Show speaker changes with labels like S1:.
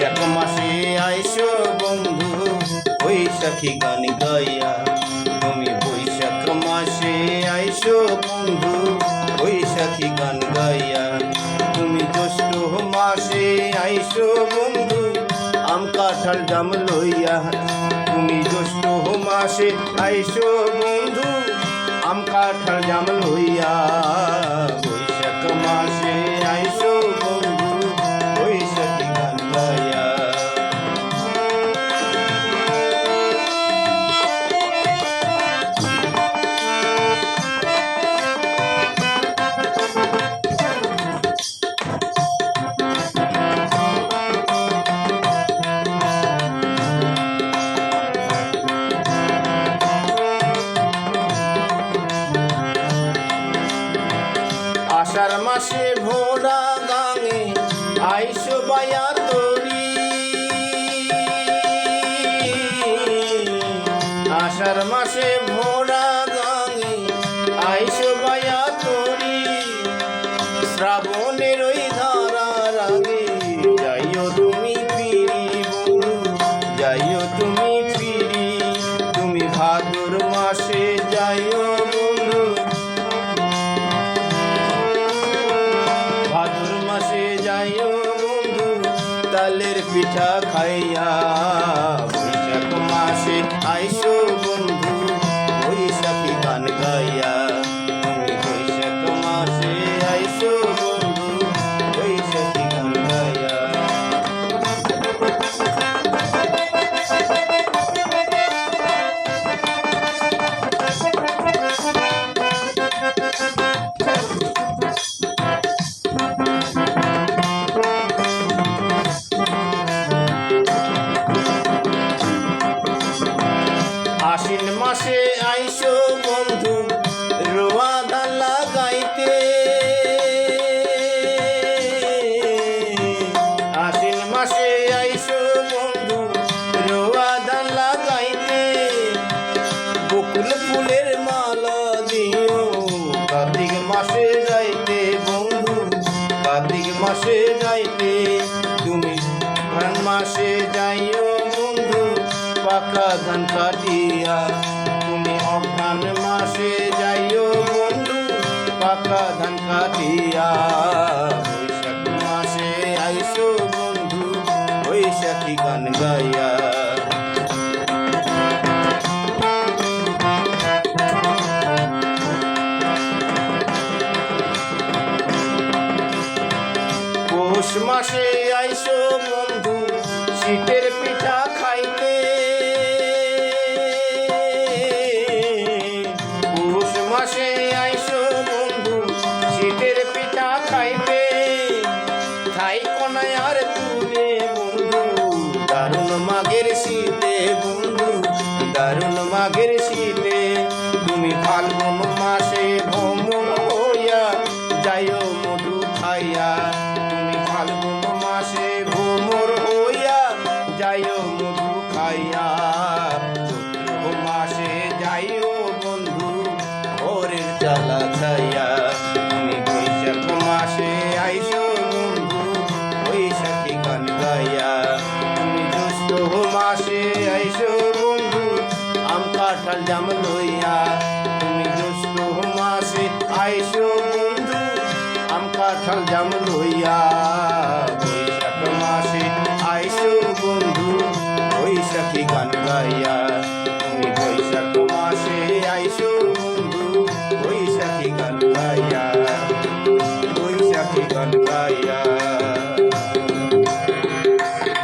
S1: বৈশাখ মাসে আইসো বন্ধু, বৈশাখী গান গাইয়া। তুমি বৈশাখ মাসে আইসো বন্ধু, বৈশাখী গান গাইয়া। তুমি জ্যৈষ্ঠ মাসে আইসো বন্ধু, আম কাঁঠাল জাম লইয়া। তুমি জ্যৈষ্ঠ মাসে আইসো বন্ধু, আম কাঁঠাল জাম লইয়া। মাসে ভোরা গাঙে আইসো বায়া তরি। আষাঢ় মাসে ভোরা গাঙে আইসো তালের পিঠা খাইয়া বৈশাখ মাসে আইসো মাসে আইসো বন্ধু রোয়া দালা গাইতে আশ্বিন মাসে আইসো বন্ধু রোয়া দালা গাইতে বকুল ফুলের মালা দিও, কার্তিক মাসে যাইতে বন্ধু, কার্তিক মাসে যাইতে। তুমি মাসে যাইও বন্ধু, পাকা ধান কাটিয়া অঘ্রান মাসে যাইও বন্ধু, পাকা ধান কাটিয়া বৈশাখ মাসে আইসো বন্ধু, বৈশাখী গান গাইয়া। পৌষ মাসে আইসো বন্ধু, শীতের পিঠা পৌষ আইসো বন্ধু, শীতের পিঠা খাইতে খাই কোনায় আর তুলে বন্ধু, দারুণ মাগের শীতে বন্ধু, দারুণ মাগের শীতে। তুমি ফাল্গুন মাসে ভ্রমণ হইয়া যাইও মধু খাইয়া। তুমি ফাল্গুন মাসে ভ্রমর হইয়া যাইও মধু খাইয়া। আইসো বন্ধু বৈশাখী গান গাইয়া তুমি জ্যৈষ্ঠ মাসে আইসো বন্ধু। আম কাঁঠাল জাম লইয়া তুমি জ্যৈষ্ঠ মাসে আইসো বন্ধু, আম কাঁঠাল জাম লইয়া।